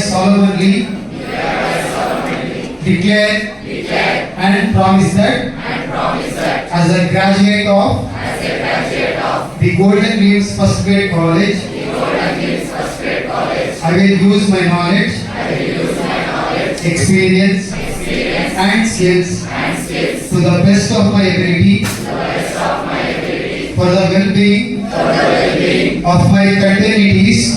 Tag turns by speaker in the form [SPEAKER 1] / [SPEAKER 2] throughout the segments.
[SPEAKER 1] solemnly. Declare and promise that as a graduate of the Golden Wheels First Grade College, I will use my knowledge, experience, and skills to the best of my ability for the well-being of my continuities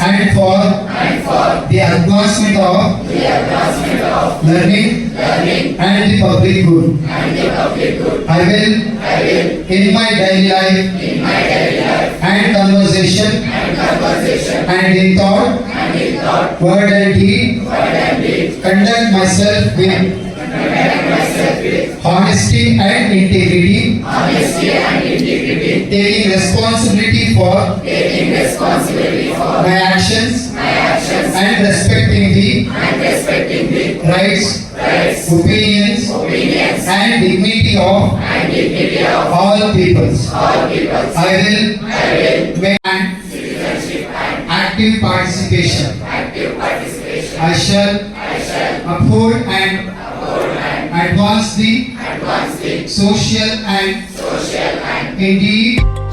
[SPEAKER 1] and for and for the advancement of the advancement of learning learning and the public good. and the public good. I will I will in my daily life in my daily life and conversation and conversation and in thought and in thought. word and deed word and deed. conduct myself with Honesty and integrity. Honesty and integrity. Taking responsibility for. Taking responsibility for. My actions. My actions. And respecting the. And respecting the. Rights. Rights. Opinions. Opinions. And dignity of. And dignity of. All peoples. All peoples. I will. I will. Make and citizenship and active participation. Active participation. I shall. I shall. Uphold and. I bless thee. I bless thee. Social and. Social
[SPEAKER 2] and. Indeed.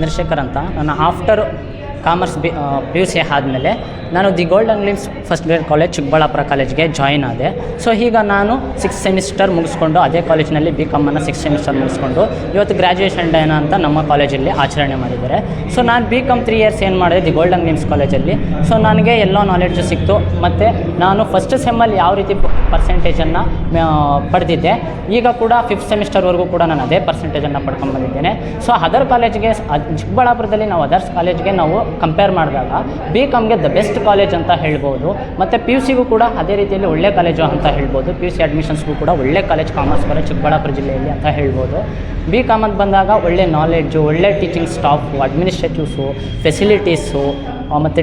[SPEAKER 2] Chandrashekar ಅಂತ. ನಾನು after commerce B P U C ಆದಮೇಲೆ ನಾನು the Golden Glimpse first grade college, Chikkaballapur ಕಾಲೇಜ್ಗೆ join ಆದೆ. So ಈಗ ನಾನು six semester ಮುಗಿಸ್ಕೊಂಡು ಅದೇ ಕಾಲೇಜಿನಲ್ಲಿ ಬಿ ಕಾಮನ್ನು ಸಿಕ್ಸ್ ಸೆಮಿಸ್ಟರ್ ಮುಗಿಸ್ಕೊಂಡು ಇವತ್ತು ಗ್ರ್ಯಾಜುಯೇಷನ್ ಡೇನ ಅಂತ ನಮ್ಮ ಕಾಲೇಜಲ್ಲಿ ಆಚರಣೆ ಮಾಡಿದ್ದಾರೆ. ಸೊ ನಾನು ಬಿ ಕಾಮ್ ತ್ರೀ ಇಯರ್ಸ್ ಏನು ಮಾಡಿದೆ? ದಿ ಗೋಲ್ಡನ್ ಗ್ಲಿಮ್ಸ್ ಕಾಲೇಜಲ್ಲಿ. ಸೊ ನನಗೆ ಎಲ್ಲ ನಾಲೆಡ್ಜು ಸಿಕ್ತು. ಮತ್ತು ನಾನು ಫಸ್ಟ್ ಸೆಮ್ಮಲ್ಲಿ ಯಾವ ರೀತಿ ಪರ್ಸೆಂಟೇಜನ್ನು ಪಡೆದಿದ್ದೆ. ಈಗ ಕೂಡ ಫಿಫ್ತ್ ಸೆಮಿಸ್ಟರ್ವರೆಗೂ ಕೂಡ ನಾನು ಅದೇ ಪರ್ಸೆಂಟೇಜನ್ನು ಪಡ್ಕೊಂಡು ಬಂದಿದ್ದೇನೆ. ಸೊ ಅದರ್ ಕಾಲೇಜ್ಗೆ ಚಿಕ್ಕಬಳ್ಳಾಪುರದಲ್ಲಿ ನಾವು ಅದರ್ಸ್ ಕಾಲೇಜ್ಗೆ ನಾವು ಕಂಪೇರ್ ಮಾಡಿದಾಗ ಬಿ ಕಾಮ್ಗೆ ದ ಬೆಸ್ಟ್ ಸಿ ಕಾಲೇಜ್ ಅಂತ ಹೇಳ್ಬೋದು. ಮತ್ತು ಪಿ ಯು ಸಿಗೂ ಕೂಡ ಅದೇ ರೀತಿಯಲ್ಲಿ ಒಳ್ಳೆ ಕಾಲೇಜು ಅಂತ ಹೇಳ್ಬೋದು. ಪಿ ಯು ಸಿ ಅಡ್ಮಿಷನ್ಸ್ಗೂ ಕೂಡ ಒಳ್ಳೆ ಕಾಲೇಜ್, ಕಾಮರ್ಸ್ ಕಾಲೇಜ್ ಚಿಕ್ಕಬಳ್ಳಾಪುರ ಜಿಲ್ಲೆಯಲ್ಲಿ ಅಂತ ಹೇಳ್ಬೋದು. ಬಿ ಕಾಮ್ ಅಂತ ಬಂದಾಗ ಒಳ್ಳೆ ನಾಲೆಡ್ಜು ಒಳ್ಳೆ ಟೀಚಿಂಗ್ ಸ್ಟಾಫು ಅಡ್ಮಿನಿಸ್ಟ್ರೇಟಿವ್ಸು ಫೆಸಿಲಿಟೀಸು ಮತ್ತು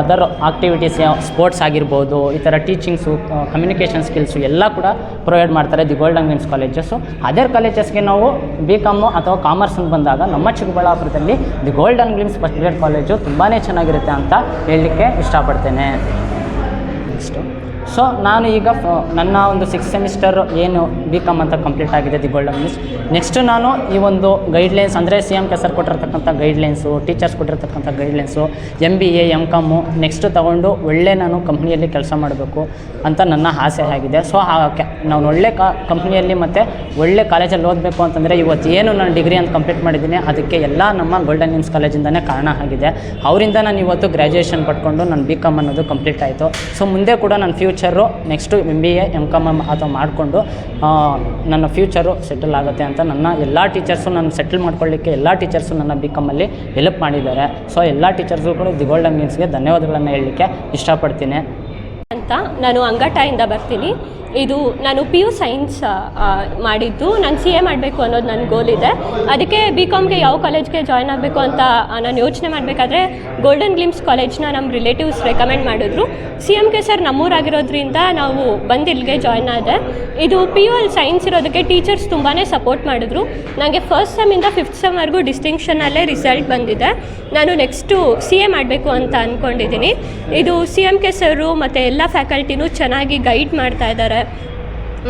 [SPEAKER 2] ಅದರ್ ಆಕ್ಟಿವಿಟೀಸ್ ಸ್ಪೋರ್ಟ್ಸ್ ಆಗಿರ್ಬೋದು, ಈ ಥರ ಟೀಚಿಂಗ್ಸು ಕಮ್ಯುನಿಕೇಷನ್ ಸ್ಕಿಲ್ಸು ಎಲ್ಲ ಕೂಡ ಪ್ರೊವೈಡ್ ಮಾಡ್ತಾರೆ the golden wins colleges other ಕಾಲೇಜಸ್ಗೆ ನಾವು ಬಿ ಕಾಮು ಅಥವಾ ಕಾಮರ್ಸ್ ಅಂತ ಬಂದಾಗ ನಮ್ಮ ಚಿಕ್ಕಬಳ್ಳಾಪುರದಲ್ಲಿ the Golden Glimpse first grade college ತುಂಬಾ ಚೆನ್ನಾಗಿರುತ್ತೆ ಅಂತ ಹೇಳಲಿಕ್ಕೆ ಇಷ್ಟಪಡ್ತೇನೆ. ನೆಕ್ಸ್ಟು ಸೊ ನಾನು ಈಗ ನನ್ನ ಒಂದು ಸಿಕ್ಸ್ ಸೆಮಿಸ್ಟರ್ ಏನು ಬಿ ಕಾಮ್ ಅಂತ ಕಂಪ್ಲೀಟ್ ಆಗಿದೆ ದಿ ಗೋಲ್ಡನ್ ಮೀನ್ಸ್ ನೆಕ್ಸ್ಟ್ ನಾನು ಈ ಒಂದು ಗೈಡ್ಲೈನ್ಸ್ ಅಂದರೆ ಸಿ ಎಂ ಕೆಸರ್ ಕೊಟ್ಟಿರ್ತಕ್ಕಂಥ ಗೈಡ್ಲೈನ್ಸು ಟೀಚರ್ಸ್ ಕೊಟ್ಟಿರ್ತಕ್ಕಂಥ guidelines M B A M Com next ತೊಗೊಂಡು ಒಳ್ಳೆ ನಾನು ಕಂಪ್ನಿಯಲ್ಲಿ ಕೆಲಸ ಮಾಡಬೇಕು ಅಂತ ನನ್ನ ಆಸೆ ಆಗಿದೆ. ಸೊ ಹಾಗೆ ನಾನು ಒಳ್ಳೆ ಕಾ ಕಂಪ್ನಿಯಲ್ಲಿ ಮತ್ತು ಒಳ್ಳೆ ಕಾಲೇಜಲ್ಲಿ ಓದಬೇಕು ಅಂತಂದರೆ ಇವತ್ತು ಏನು ನಾನು ಡಿಗ್ರಿ ಅಂತ ಕಂಪ್ಲೀಟ್ ಮಾಡಿದ್ದೀನಿ, ಅದಕ್ಕೆ ಎಲ್ಲ ನಮ್ಮ ಗೋಲ್ಡನ್ ವಿನ್ಸ್ ಕಾಲೇಜಿಂದನೇ ಕಾರಣ ಆಗಿದೆ. ಅವರಿಂದ ನಾನು ಇವತ್ತು ಗ್ರ್ಯಾಜುಯೇಷನ್ ಪಡ್ಕೊಂಡು ನಾನು ಬಿ ಕಾಮ್ ಅನ್ನೋದು ಕಂಪ್ಲೀಟ್ ಆಯಿತು. ಸೊ ಮುಂದೆ ಕೂಡ ನನ್ನ future next M B A M Com ಅಥವಾ ಮಾಡಿಕೊಂಡು ನನ್ನ ಫ್ಯೂಚರು ಸೆಟಲ್ ಆಗುತ್ತೆ ಅಂತ ನನ್ನ ಎಲ್ಲ ಟೀಚರ್ಸು ನಾನು ಸೆಟಲ್ ಮಾಡ್ಕೊಳ್ಳಿಕ್ಕೆ ಎಲ್ಲ ಟೀಚರ್ಸು ನನ್ನ ಬಿ ಕಾಮಲ್ಲಿ ಹೆಲ್ಪ್ ಮಾಡಿದ್ದಾರೆ. ಸೊ ಎಲ್ಲ ಟೀಚರ್ಸು ಕೂಡ ದಿ ಗೋಲ್ಡನ್ ಮೀನ್ಸ್ಗೆ ಧನ್ಯವಾದಗಳನ್ನು ಹೇಳಲಿಕ್ಕೆ ಇಷ್ಟಪಡ್ತೀನಿ.
[SPEAKER 3] ಅಂತ ನಾನು ಅಂಗಟಾಯಿಂದ ಬರ್ತೀನಿ. ಇದು ನಾನು ಪಿ ಯು ಸೈನ್ಸ್ ಮಾಡಿದ್ದು. ನಾನು ಸಿ ಎ ಮಾಡಬೇಕು ಅನ್ನೋದು ನನ್ನ ಗೋಲ್ ಇದೆ. ಅದಕ್ಕೆ ಬಿ ಕಾಮ್ಗೆ ಯಾವ ಕಾಲೇಜ್ಗೆ ಜಾಯ್ನ್ ಆಗಬೇಕು ಅಂತ ನಾನು ಯೋಚನೆ ಮಾಡಬೇಕಾದ್ರೆ ಗೋಲ್ಡನ್ ಗ್ಲಿಮ್ಸ್ ಕಾಲೇಜ್ನ ನಮ್ಮ ರಿಲೇಟಿವ್ಸ್ ರೆಕಮೆಂಡ್ ಮಾಡಿದ್ರು. ಸಿ ಎಂ ಕೆ ಸರ್ ನಮ್ಮೂರಾಗಿರೋದ್ರಿಂದ ನಾವು ಬಂದು ಇಲ್ಲಿಗೆ ಜಾಯ್ನ್ ಆದೆ. ಇದು ಪಿ ಯು ಅಲ್ಲಿ ಸೈನ್ಸ್ ಇರೋದಕ್ಕೆ ಟೀಚರ್ಸ್ ತುಂಬಾ ಸಪೋರ್ಟ್ ಮಾಡಿದ್ರು. ನನಗೆ ಫಸ್ಟ್ ಸೆಮ್ಮಿಂದ ಫಿಫ್ತ್ ಸೆಮ್ವರೆಗೂ ಡಿಸ್ಟಿಂಕ್ಷನಲ್ಲೇ ರಿಸಲ್ಟ್ ಬಂದಿದೆ. ನಾನು ನೆಕ್ಸ್ಟು ಸಿ ಎ ಮಾಡಬೇಕು ಅಂತ ಅಂದ್ಕೊಂಡಿದ್ದೀನಿ ಇದು ಸಿ ಎಂ ಕೆ ಸರು ಮತ್ತು ಫ್ಯಾಕಲ್ಟಿನೂ ಚೆನ್ನಾಗಿ ಗೈಡ್ ಮಾಡ್ತಾ ಇದ್ದಾರೆ.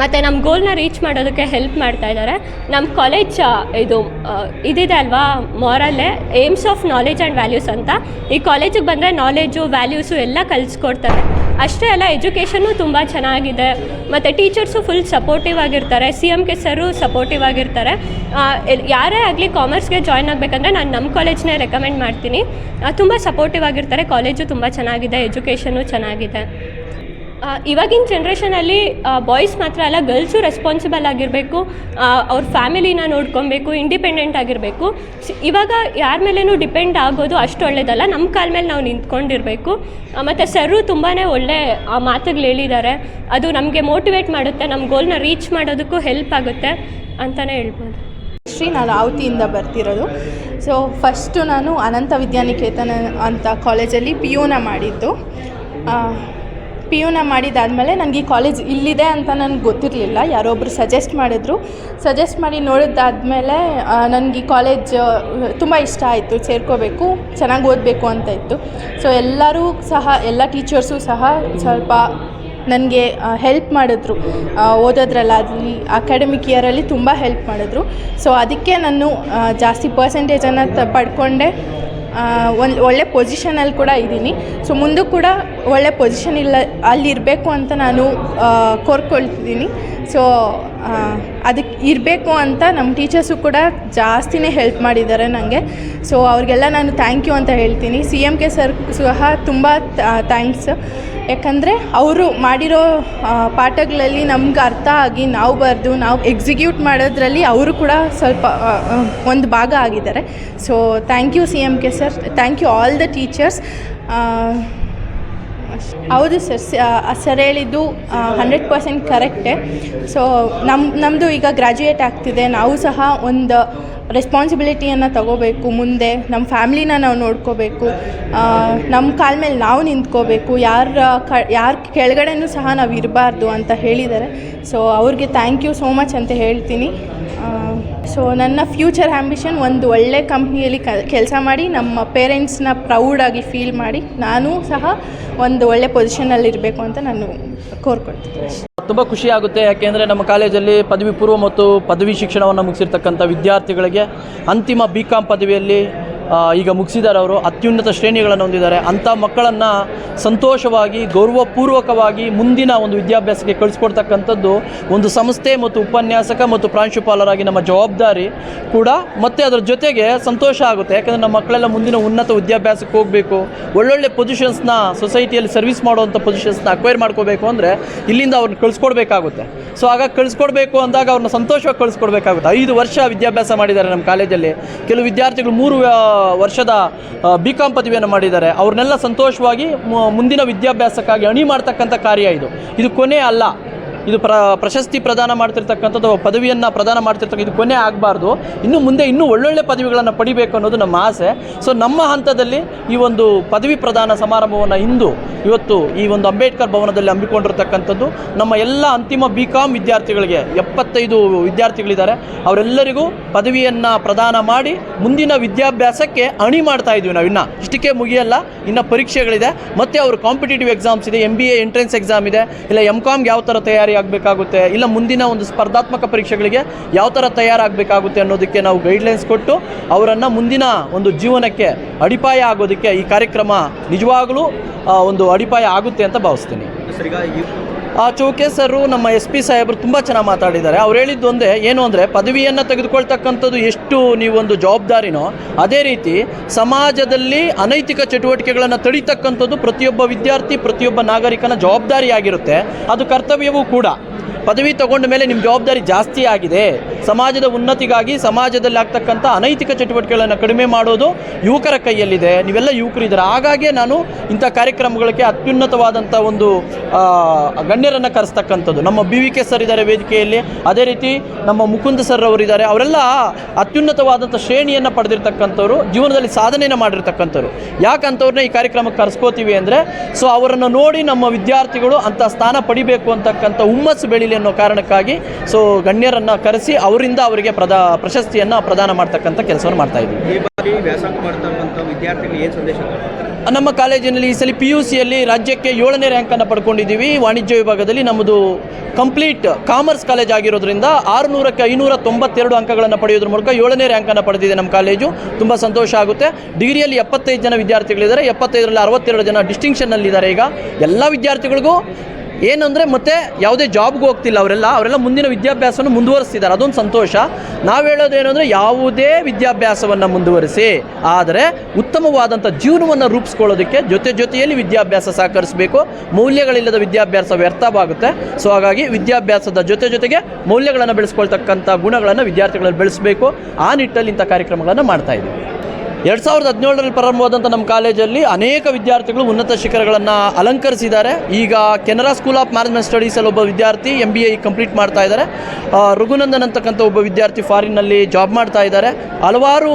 [SPEAKER 3] ಮತ್ತು ನಮ್ಮ ಗೋಲ್ನ ರೀಚ್ ಮಾಡೋದಕ್ಕೆ ಹೆಲ್ಪ್ ಮಾಡ್ತಾ ಇದ್ದಾರೆ. ನಮ್ಮ ಕಾಲೇಜ್ ಇದು ಇದಿದೆ ಅಲ್ವಾ ಮಾರಲ್ಲೇ aims of knowledge and values ಅಂತ. ಈ ಕಾಲೇಜಿಗೆ ಬಂದರೆ ನಾಲೆಜು ವ್ಯಾಲ್ಯೂಸು ಎಲ್ಲ ಕಲಿಸ್ಕೊಡ್ತಾರೆ. ಅಷ್ಟೇ ಅಲ್ಲ ಎಜುಕೇಷನ್ನು ತುಂಬ ಚೆನ್ನಾಗಿದೆ. ಮತ್ತು ಟೀಚರ್ಸು ಫುಲ್ ಸಪೋರ್ಟಿವ್ ಆಗಿರ್ತಾರೆ C M K sir supportive ಆಗಿರ್ತಾರೆ. ಯಾರೇ ಆಗಲಿ ಕಾಮರ್ಸ್ಗೆ ಜಾಯ್ನ್ ಆಗಬೇಕಂದ್ರೆ ನಾನು ನಮ್ಮ ಕಾಲೇಜ್ನೇ ರೆಕಮೆಂಡ್ ಮಾಡ್ತೀನಿ. ತುಂಬ ಸಪೋರ್ಟಿವ್ ಆಗಿರ್ತಾರೆ ಕಾಲೇಜು ತುಂಬ ಚೆನ್ನಾಗಿದೆ ಎಜುಕೇಷನ್ನು ಚೆನ್ನಾಗಿದೆ. ಇವಾಗಿನ ಜನ್ರೇಷನಲ್ಲಿ ಬಾಯ್ಸ್ ಮಾತ್ರ ಅಲ್ಲ ಗರ್ಲ್ಸು ರೆಸ್ಪಾನ್ಸಿಬಲ್ ಆಗಿರಬೇಕು. ಅವ್ರ ಫ್ಯಾಮಿಲಿನ ನೋಡ್ಕೊಬೇಕು ಇಂಡಿಪೆಂಡೆಂಟ್ ಆಗಿರಬೇಕು. ಇವಾಗ ಯಾರ ಮೇಲೇನು ಡಿಪೆಂಡ್ ಆಗೋದು ಅಷ್ಟು ಒಳ್ಳೇದಲ್ಲ. ನಮ್ಮ ಕಾಲ ಮೇಲೆ ನಾವು ನಿಂತ್ಕೊಂಡಿರಬೇಕು. ಮತ್ತು ಸರ್ರು ತುಂಬಾ ಒಳ್ಳೆ ಮಾತುಗಳು ಹೇಳಿದ್ದಾರೆ ಅದು ನಮಗೆ ಮೋಟಿವೇಟ್ ಮಾಡುತ್ತೆ ನಮ್ಮ ಗೋಲ್ನ ರೀಚ್ ಮಾಡೋದಕ್ಕೂ ಹೆಲ್ಪ್ ಆಗುತ್ತೆ ಅಂತಲೇ ಹೇಳ್ಬೋದು.
[SPEAKER 4] ಶ್ರೀ, ನಾನು ಆವತಿಯಿಂದ ಬರ್ತಿರೋದು. ಸೊ ಫಸ್ಟು ನಾನು ಅನಂತ ವಿದ್ಯಾನಿಕೇತನ ಅಂತ ಕಾಲೇಜಲ್ಲಿ ಪಿ ಯುನ ಮಾಡಿದ್ದು. ಪಿ ಯುನ ಮಾಡಿದಾದಮೇಲೆ ನನಗೆ ಈ ಕಾಲೇಜ್ ಇಲ್ಲಿದೆ ಅಂತ ನನಗೆ ಗೊತ್ತಿರಲಿಲ್ಲ. ಯಾರೋ ಒಬ್ಬರು ಸಜೆಸ್ಟ್ ಮಾಡಿದ್ರು. ಸಜೆಸ್ಟ್ ಮಾಡಿ ನೋಡಿದ್ದಾದಮೇಲೆ ನನಗೆ ಈ ಕಾಲೇಜ್ ತುಂಬ ಇಷ್ಟ ಆಯಿತು. ಸೇರ್ಕೋಬೇಕು, ಚೆನ್ನಾಗಿ ಓದಬೇಕು ಅಂತ ಇತ್ತು. ಸೊ ಎಲ್ಲರೂ ಸಹ, ಎಲ್ಲ ಟೀಚರ್ಸು ಸಹ ಸ್ವಲ್ಪ ನನಗೆ ಹೆಲ್ಪ್ ಮಾಡಿದ್ರು. ಓದೋದ್ರಲ್ಲ ಓದೋದ್ರಲ್ಲಾಗಲಿ ಅಕಾಡೆಮಿಕ್ ಇಯರಲ್ಲಿ ತುಂಬ ಹೆಲ್ಪ್ ಮಾಡಿದ್ರು. ಸೊ ಅದಕ್ಕೆ ನಾನು ಜಾಸ್ತಿ ಪರ್ಸೆಂಟೇಜನ್ನು ಪಡ್ಕೊಂಡೆ. ಒಂದು ಒಳ್ಳೆ ಪೊಸಿಷನಲ್ಲಿ ಕೂಡ ಇದ್ದೀನಿ. ಸೊ ಮುಂದೂ ಕೂಡ ಒಳ್ಳೆ ಪೊಸಿಷನ್ ಇಲ್ಲ, ಅಲ್ಲಿರಬೇಕು ಅಂತ ನಾನು ಕೋರ್ಕೊಳ್ತಿದ್ದೀನಿ. ಸೊ ಅದಕ್ಕೆ ಇರಬೇಕು ಅಂತ ನಮ್ಮ ಟೀಚರ್ಸು ಕೂಡ ಜಾಸ್ತಿನೇ ಹೆಲ್ಪ್ ಮಾಡಿದ್ದಾರೆ ನನಗೆ ಸೊ ಅವ್ರಿಗೆಲ್ಲ ನಾನು ಥ್ಯಾಂಕ್ ಯು ಅಂತ ಹೇಳ್ತೀನಿ. ಸಿ ಎಂ ಕೆ ಸರ್ ಸಹ ತುಂಬ ಥ್ಯಾಂಕ್ಸ್ ಯಾಕಂದರೆ ಅವರು ಮಾಡಿರೋ ಪಾಠಗಳಲ್ಲಿ ನಮ್ಗೆ ಅರ್ಥ ಆಗಿ ನಾವು ಬರೆದು, ನಾವು ಎಕ್ಸಿಕ್ಯೂಟ್ ಮಾಡೋದ್ರಲ್ಲಿ ಅವರು ಕೂಡ ಸ್ವಲ್ಪ ಒಂದು ಭಾಗ ಆಗಿದ್ದಾರೆ. So thank you C M K sir thank you all the teachers ಹೌದು ಸರ್ ಸರ್ ಹೇಳಿದ್ದು ಹಂಡ್ರೆಡ್ ಪರ್ಸೆಂಟ್ ಕರೆಕ್ಟೇ ಸೊ ನಮ್ಮ ನಮ್ಮದು ಈಗ ಗ್ರ್ಯಾಜುಯೇಟ್ ಆಗ್ತಿದೆ. ನಾವು ಸಹ ಒಂದು ರೆಸ್ಪಾನ್ಸಿಬಿಲಿಟಿಯನ್ನು ತಗೋಬೇಕು. ಮುಂದೆ ನಮ್ಮ ಫ್ಯಾಮ್ಲಿನ ನಾವು ನೋಡ್ಕೋಬೇಕು. ನಮ್ಮ ಕಾಲ ಮೇಲೆ ನಾವು ನಿಂತ್ಕೋಬೇಕು. ಯಾರ, ಕ, ಯಾರ ಕೆಳಗಡೆನೂ ಸಹ ನಾವು ಇರಬಾರ್ದು ಅಂತ ಹೇಳಿದ್ದಾರೆ. ಸೊ ಅವ್ರಿಗೆ ಥ್ಯಾಂಕ್ ಯು ಸೋ ಮಚ್ ಅಂತ ಹೇಳ್ತೀನಿ. ಸೊ ನನ್ನ ಫ್ಯೂಚರ್ ಆ್ಯಂಬಿಷನ್ ಒಂದು ಒಳ್ಳೆ ಕಂಪ್ನಿಯಲ್ಲಿ ಕೆಲಸ ಮಾಡಿ, ನಮ್ಮ ಪೇರೆಂಟ್ಸ್ನ ಪ್ರೌಡಾಗಿ ಫೀಲ್ ಮಾಡಿ, ನಾನು ಸಹ ಒಂದು ಒಳ್ಳೆ ಪೊಸಿಷನಲ್ಲಿರಬೇಕು ಅಂತ ನಾನು ಕೋರ್ಕೊಳ್ತೀನಿ.
[SPEAKER 5] ತುಂಬ ಖುಷಿ ಆಗುತ್ತೆ, ಯಾಕೆಂದರೆ ನಮ್ಮ ಕಾಲೇಜಲ್ಲಿ ಪದವಿ ಪೂರ್ವ ಮತ್ತು ಪದವಿ ಶಿಕ್ಷಣವನ್ನು ಮುಗಿಸಿರ್ತಕ್ಕಂಥ ವಿದ್ಯಾರ್ಥಿಗಳಿಗೆ ಅಂತಿಮ ಬಿ ಪದವಿಯಲ್ಲಿ ಈಗ ಮುಗಿಸಿದ್ದಾರೆ ಅವರು ಅತ್ಯುನ್ನತ ಶ್ರೇಣಿಗಳನ್ನು ಹೊಂದಿದ್ದಾರೆ. ಅಂಥ ಮಕ್ಕಳನ್ನು ಸಂತೋಷವಾಗಿ, ಗೌರವಪೂರ್ವಕವಾಗಿ ಮುಂದಿನ ಒಂದು ವಿದ್ಯಾಭ್ಯಾಸಕ್ಕೆ ಕಳಿಸ್ಕೊಡ್ತಕ್ಕಂಥದ್ದು ಒಂದು ಸಂಸ್ಥೆ ಮತ್ತು ಉಪನ್ಯಾಸಕ ಮತ್ತು ಪ್ರಾಂಶುಪಾಲರಾಗಿ ನಮ್ಮ ಜವಾಬ್ದಾರಿ ಕೂಡ ಮತ್ತು ಅದರ ಜೊತೆಗೆ ಸಂತೋಷ ಆಗುತ್ತೆ. ಯಾಕಂದರೆ ನಮ್ಮ ಮಕ್ಕಳೆಲ್ಲ ಮುಂದಿನ ಉನ್ನತ ವಿದ್ಯಾಭ್ಯಾಸಕ್ಕೆ ಹೋಗಬೇಕು. ಒಳ್ಳೊಳ್ಳೆ ಪೊಸಿಷನ್ಸ್ನ ಸೊಸೈಟಿಯಲ್ಲಿ ಸರ್ವಿಸ್ ಮಾಡುವಂಥ ಪೊಸಿಷನ್ಸ್ನ ಅಕ್ವೈರ್ ಮಾಡ್ಕೋಬೇಕು ಅಂದರೆ ಇಲ್ಲಿಂದ ಅವ್ರನ್ನ ಕಳಿಸ್ಕೊಡ್ಬೇಕಾಗುತ್ತೆ. ಸೊ ಆಗ ಕಳಿಸ್ಕೊಡ್ಬೇಕು ಅಂದಾಗ ಅವ್ರನ್ನ ಸಂತೋಷವಾಗಿ ಕಳಿಸ್ಕೊಡ್ಬೇಕಾಗುತ್ತೆ. ಐದು ವರ್ಷ ವಿದ್ಯಾಭ್ಯಾಸ ಮಾಡಿದ್ದಾರೆ ನಮ್ಮ ಕಾಲೇಜಲ್ಲಿ. ಕೆಲವು ವಿದ್ಯಾರ್ಥಿಗಳು ಮೂರು ವರ್ಷದ ಬಿ ಕಾಮ್ ಪದವಿಯನ್ನು ಮಾಡಿದ್ದಾರೆ. ಅವ್ರನ್ನೆಲ್ಲ ಸಂತೋಷವಾಗಿ ಮುಂದಿನ ವಿದ್ಯಾಭ್ಯಾಸಕ್ಕಾಗಿ ಅಣಿ ಮಾಡ್ತಕ್ಕಂಥ ಕಾರ್ಯ ಇದು. ಇದು ಕೊನೆ ಅಲ್ಲ. ಇದು ಪ್ರ, ಪ್ರಶಸ್ತಿ ಪ್ರದಾನ ಮಾಡ್ತಿರ್ತಕ್ಕಂಥದ್ದು, ಪದವಿಯನ್ನು ಪ್ರದಾನ ಮಾಡ್ತಿರ್ತಕ್ಕ, ಇದು ಕೊನೆ ಆಗಬಾರ್ದು. ಇನ್ನು ಮುಂದೆ ಇನ್ನೂ ಒಳ್ಳೊಳ್ಳೆ ಪದವಿಗಳನ್ನು ಪಡಿಬೇಕು ಅನ್ನೋದು ನಮ್ಮ ಆಸೆ. ಸೊ ನಮ್ಮ ಹಂತದಲ್ಲಿ ಈ ಒಂದು ಪದವಿ ಪ್ರದಾನ ಸಮಾರಂಭವನ್ನು ಇಂದು ಇವತ್ತು ಈ ಒಂದು ಅಂಬೇಡ್ಕರ್ ಭವನದಲ್ಲಿ ಹಮ್ಮಿಕೊಂಡಿರ್ತಕ್ಕಂಥದ್ದು ನಮ್ಮ ಎಲ್ಲ ಅಂತಿಮ ಬಿ ಕಾಮ್ ವಿದ್ಯಾರ್ಥಿಗಳಿಗೆ, ಎಪ್ಪತ್ತೈದು ವಿದ್ಯಾರ್ಥಿಗಳಿದ್ದಾರೆ, ಅವರೆಲ್ಲರಿಗೂ ಪದವಿಯನ್ನು ಪ್ರದಾನ ಮಾಡಿ ಮುಂದಿನ ವಿದ್ಯಾಭ್ಯಾಸಕ್ಕೆ ಅಣಿ ಮಾಡ್ತಾ ಇದ್ದೀವಿ ನಾವು ಇನ್ನು. ಇಷ್ಟಕ್ಕೆ ಮುಗಿಯಲ್ಲ, ಇನ್ನು ಪರೀಕ್ಷೆಗಳಿದೆ, ಮತ್ತು ಅವರು ಕಾಂಪಿಟೇಟಿವ್ ಎಕ್ಸಾಮ್ಸ್ ಇದೆ M B A entrance exam ಇದೆ, ಇಲ್ಲ ಎಂ ಕಾಮ್ಗೆ ಯಾವ ಥರ ತಯಾರಿ ಆಗಬೇಕಾಗುತ್ತೆ, ಇಲ್ಲ ಮುಂದಿನ ಒಂದು ಸ್ಪರ್ಧಾತ್ಮಕ ಪರೀಕ್ಷೆಗಳಿಗೆ ಯಾವ ಥರ ತಯಾರಾಗಬೇಕಾಗುತ್ತೆ ಅನ್ನೋದಕ್ಕೆ ನಾವು ಗೈಡ್ಲೈನ್ಸ್ ಕೊಟ್ಟು ಅವರನ್ನು ಮುಂದಿನ ಒಂದು ಜೀವನಕ್ಕೆ ಅಡಿಪಾಯ ಆಗೋದಕ್ಕೆ ಈ ಕಾರ್ಯಕ್ರಮ ನಿಜವಾಗಲೂ ಒಂದು ಅಡಿಪಾಯ ಆಗುತ್ತೆ ಅಂತ ಭಾವಿಸ್ತೀನಿ. ಆ ಚೌಕೆ ಸರು ನಮ್ಮ ಎಸ್ ಪಿ ಸಾಹೇಬರು ತುಂಬ ಚೆನ್ನಾಗಿ ಮಾತಾಡಿದ್ದಾರೆ. ಅವ್ರು ಹೇಳಿದ್ದು ಒಂದೇ ಏನು ಅಂದರೆ ಪದವಿಯನ್ನು ತೆಗೆದುಕೊಳ್ತಕ್ಕಂಥದ್ದು ಎಷ್ಟು ನೀವೊಂದು ಜವಾಬ್ದಾರಿನೋ ಅದೇ ರೀತಿ ಸಮಾಜದಲ್ಲಿ ಅನೈತಿಕ ಚಟುವಟಿಕೆಗಳನ್ನು ತಡಿತಕ್ಕಂಥದ್ದು ಪ್ರತಿಯೊಬ್ಬ ವಿದ್ಯಾರ್ಥಿ ಪ್ರತಿಯೊಬ್ಬ ನಾಗರಿಕನ ಜವಾಬ್ದಾರಿಯಾಗಿರುತ್ತೆ. ಅದು ಕರ್ತವ್ಯವೂ ಕೂಡ. ಪದವಿ ತಗೊಂಡ ಮೇಲೆ ನಿಮ್ಮ ಜವಾಬ್ದಾರಿ ಜಾಸ್ತಿ ಆಗಿದೆ. ಸಮಾಜದ ಉನ್ನತಿಗಾಗಿ ಸಮಾಜದಲ್ಲಿ ಆಗ್ತಕ್ಕಂಥ ಅನೈತಿಕ ಚಟುವಟಿಕೆಗಳನ್ನು ಕಡಿಮೆ ಮಾಡೋದು ಯುವಕರ ಕೈಯಲ್ಲಿದೆ. ನೀವೆಲ್ಲ ಯುವಕರಿದ್ದಾರೆ ಹಾಗಾಗಿ ನಾನು ಇಂಥ ಕಾರ್ಯಕ್ರಮಗಳಿಗೆ ಅತ್ಯುನ್ನತವಾದಂಥ ಒಂದು ಗಣ್ಯರನ್ನು ಕರೆಸ್ತಕ್ಕಂಥದ್ದು. ನಮ್ಮ ಬಿ ವಿ ಕೆ ಸರ್ ಇದ್ದಾರೆ ವೇದಿಕೆಯಲ್ಲಿ. ಅದೇ ರೀತಿ ನಮ್ಮ ಮುಕುಂದ ಸರ್ ಅವರಿದ್ದಾರೆ ಅವರೆಲ್ಲ ಅತ್ಯುನ್ನತವಾದಂಥ ಶ್ರೇಣಿಯನ್ನು ಪಡೆದಿರ್ತಕ್ಕಂಥವ್ರು, ಜೀವನದಲ್ಲಿ ಸಾಧನೆಯನ್ನು ಮಾಡಿರ್ತಕ್ಕಂಥವ್ರು. ಯಾಕಂಥವ್ರನ್ನ ಈ ಕಾರ್ಯಕ್ರಮಕ್ಕೆ ಕರೆಸ್ಕೋತೀವಿ ಅಂದರೆ, ಸೊ ಅವರನ್ನು ನೋಡಿ ನಮ್ಮ ವಿದ್ಯಾರ್ಥಿಗಳು ಅಂಥ ಸ್ಥಾನ ಪಡಿಬೇಕು ಅಂತಕ್ಕಂಥ ಹುಮ್ಮಸ್ಸು ಬೆಳೀಲಿ ಅನ್ನೋ ಕಾರಣಕ್ಕಾಗಿ, ಸೊ ಗಣ್ಯರನ್ನು ಕರೆಸಿ ಅವರಿಂದ ಅವರಿಗೆ ಪ್ರದಾ ಪ್ರಶಸ್ತಿಯನ್ನು ಪ್ರದಾನ ಮಾಡ್ತಕ್ಕಂಥ ಕೆಲಸವನ್ನು ಮಾಡ್ತಾ ಇದ್ದೀವಿ. ನಮ್ಮ ಕಾಲೇಜಿನಲ್ಲಿ ಈ ಸಲ ಪಿ ಯು ಸಿಯಲ್ಲಿ ರಾಜ್ಯಕ್ಕೆ ಏಳನೇ ರ್ಯಾಂಕನ್ನು ಪಡ್ಕೊಂಡಿದ್ದೀವಿ. ವಾಣಿಜ್ಯ ವಿಭಾಗದಲ್ಲಿ ನಮ್ಮದು ಕಂಪ್ಲೀಟ್ ಕಾಮರ್ಸ್ ಕಾಲೇಜ್ ಆಗಿರೋದ್ರಿಂದ ಆರುನೂರಕ್ಕೆ ಐನೂರ ತೊಂಬತ್ತೆರಡು ಅಂಕಗಳನ್ನು ಪಡೆಯೋದ್ರ ಮೂಲಕ ಏಳನೇ ರ್ಯಾಂಕನ್ನು ಪಡೆದಿದೆ ನಮ್ಮ ಕಾಲೇಜು. ತುಂಬ ಸಂತೋಷ ಆಗುತ್ತೆ. ಡಿಗ್ರಿಯಲ್ಲಿ ಎಪ್ಪತ್ತೈದು ಜನ ವಿದ್ಯಾರ್ಥಿಗಳಿದ್ದಾರೆ. ಎಪ್ಪತ್ತೈದರಲ್ಲಿ ಅರವತ್ತೆರಡು ಜನ ಡಿಸ್ಟಿಂಕ್ಷನ್ನಲ್ಲಿದ್ದಾರೆ ಈಗ. ಎಲ್ಲ ವಿದ್ಯಾರ್ಥಿಗಳಿಗೂ ಏನಂದರೆ ಮತ್ತೆ ಯಾವುದೇ ಜಾಬ್ಗೆ ಹೋಗ್ತಿಲ್ಲ ಅವರೆಲ್ಲ ಅವರೆಲ್ಲ ಮುಂದಿನ ವಿದ್ಯಾಭ್ಯಾಸವನ್ನು ಮುಂದುವರಿಸ್ತಿದ್ದಾರೆ. ಅದೊಂದು ಸಂತೋಷ. ನಾವು ಹೇಳೋದು ಏನಂದರೆ ಯಾವುದೇ ವಿದ್ಯಾಭ್ಯಾಸವನ್ನು ಮುಂದುವರಿಸಿ, ಆದರೆ ಉತ್ತಮವಾದಂಥ ಜೀವನವನ್ನು ರೂಪಿಸ್ಕೊಳ್ಳೋದಕ್ಕೆ ಜೊತೆ ಜೊತೆಯಲ್ಲಿ ವಿದ್ಯಾಭ್ಯಾಸ ಸಹಕರಿಸಬೇಕು. ಮೌಲ್ಯಗಳಿಲ್ಲದ ವಿದ್ಯಾಭ್ಯಾಸ ವ್ಯರ್ಥವಾಗುತ್ತೆ. ಸೊ ಹಾಗಾಗಿ ವಿದ್ಯಾಭ್ಯಾಸದ ಜೊತೆ ಜೊತೆಗೆ ಮೌಲ್ಯಗಳನ್ನು ಬೆಳೆಸ್ಕೊಳ್ತಕ್ಕಂಥ ಗುಣಗಳನ್ನು ವಿದ್ಯಾರ್ಥಿಗಳಲ್ಲಿ ಬೆಳೆಸಬೇಕು. ಆ ನಿಟ್ಟಲ್ಲಿ ಇಂಥ ಕಾರ್ಯಕ್ರಮಗಳನ್ನು ಮಾಡ್ತಾ ಇದ್ದೀವಿ. ಎರಡು ಸಾವಿರದ ಹದಿನೇಳರಲ್ಲಿ ಪ್ರಾರಂಭವಾದಂಥ ನಮ್ಮ ಕಾಲೇಜಲ್ಲಿ ಅನೇಕ ವಿದ್ಯಾರ್ಥಿಗಳು ಉನ್ನತ ಶಿಖರಗಳನ್ನು ಅಲಂಕರಿಸಿದ್ದಾರೆ. ಈಗ ಕೆನರಾ ಸ್ಕೂಲ್ ಆಫ್ ಮ್ಯಾನೇಜ್ಮೆಂಟ್ ಸ್ಟಡೀಸಲ್ಲಿ ಒಬ್ಬ ವಿದ್ಯಾರ್ಥಿ ಎಂ ಬಿ ಎ ಕಂಪ್ಲೀಟ್ ಮಾಡ್ತಾ ಇದ್ದಾರೆ. ರಘುನಂದನ್ ಅಂತಕ್ಕಂಥ ಒಬ್ಬ ವಿದ್ಯಾರ್ಥಿ ಫಾರಿನ್ನಲ್ಲಿ ಜಾಬ್ ಮಾಡ್ತಾ ಇದ್ದಾರೆ. ಹಲವಾರು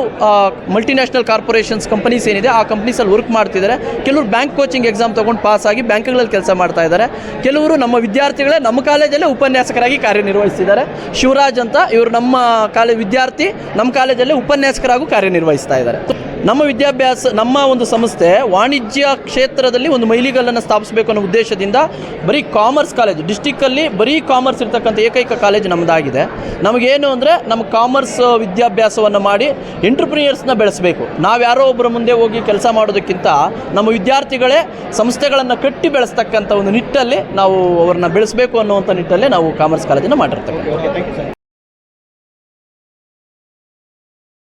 [SPEAKER 5] ಮಲ್ಟಿನ್ಯಾಷನಲ್ ಕಾರ್ಪೊರೇಷನ್ಸ್ ಕಂಪನೀಸ್ ಏನಿದೆ, ಆ ಕಂಪ್ನೀಸಲ್ಲಿ ವರ್ಕ್ ಮಾಡ್ತಿದ್ದಾರೆ. ಕೆಲವರು ಬ್ಯಾಂಕ್ ಕೋಚಿಂಗ್ ಎಕ್ಸಾಮ್ ತೊಗೊಂಡು ಪಾಸ್ ಆಗಿ ಬ್ಯಾಂಕ್ಗಳಲ್ಲಿ ಕೆಲಸ ಮಾಡ್ತಾ ಇದ್ದಾರೆ. ಕೆಲವರು ನಮ್ಮ ವಿದ್ಯಾರ್ಥಿಗಳೇ ನಮ್ಮ ಕಾಲೇಜಲ್ಲೇ ಉಪನ್ಯಾಸಕರಾಗಿ ಕಾರ್ಯನಿರ್ವಹಿಸ್ತಿದ್ದಾರೆ. ಶಿವರಾಜ್ ಅಂತ ಇವರು ನಮ್ಮ ಕಾಲೇಜ್ ವಿದ್ಯಾರ್ಥಿ ನಮ್ಮ ಕಾಲೇಜಲ್ಲೇ ಉಪನ್ಯಾಸಕರಾಗೂ ಕಾರ್ಯನಿರ್ವಹಿಸ್ತಾ ಇದ್ದಾರೆ. ನಮ್ಮ ವಿದ್ಯಾಭ್ಯಾಸ, ನಮ್ಮ ಒಂದು ಸಂಸ್ಥೆ ವಾಣಿಜ್ಯ ಕ್ಷೇತ್ರದಲ್ಲಿ ಒಂದು ಮೈಲಿಗಲ್ಲನ್ನು ಸ್ಥಾಪಿಸಬೇಕು ಅನ್ನೋ ಉದ್ದೇಶದಿಂದ ಬರೀ ಕಾಮರ್ಸ್ ಕಾಲೇಜ್, ಡಿಸ್ಟಿಕ್ಕಲ್ಲಿ ಬರೀ ಕಾಮರ್ಸ್ ಇರ್ತಕ್ಕಂಥ ಏಕೈಕ ಕಾಲೇಜ್ ನಮ್ಮದಾಗಿದೆ ನಮಗೇನು ಅಂದರೆ ನಮ್ಮ ಕಾಮರ್ಸ್ ವಿದ್ಯಾಭ್ಯಾಸವನ್ನು ಮಾಡಿ ಎಂಟ್ರಪ್ರಿನಿಯರ್ಸ್ನ ಬೆಳೆಸಬೇಕು. ನಾವು ಯಾರೋ ಒಬ್ಬರ ಮುಂದೆ ಹೋಗಿ ಕೆಲಸ ಮಾಡೋದಕ್ಕಿಂತ ನಮ್ಮ ವಿದ್ಯಾರ್ಥಿಗಳೇ ಸಂಸ್ಥೆಗಳನ್ನು ಕಟ್ಟಿ ಬೆಳೆಸ್ತಕ್ಕಂಥ ಒಂದು ನಿಟ್ಟಲ್ಲಿ ನಾವು ಅವ್ರನ್ನ ಬೆಳೆಸಬೇಕು ಅನ್ನುವಂಥ ನಿಟ್ಟಲ್ಲಿ ನಾವು ಕಾಮರ್ಸ್ ಕಾಲೇಜನ್ನು ಮಾಡಿರ್ತಕ್ಕಂಥ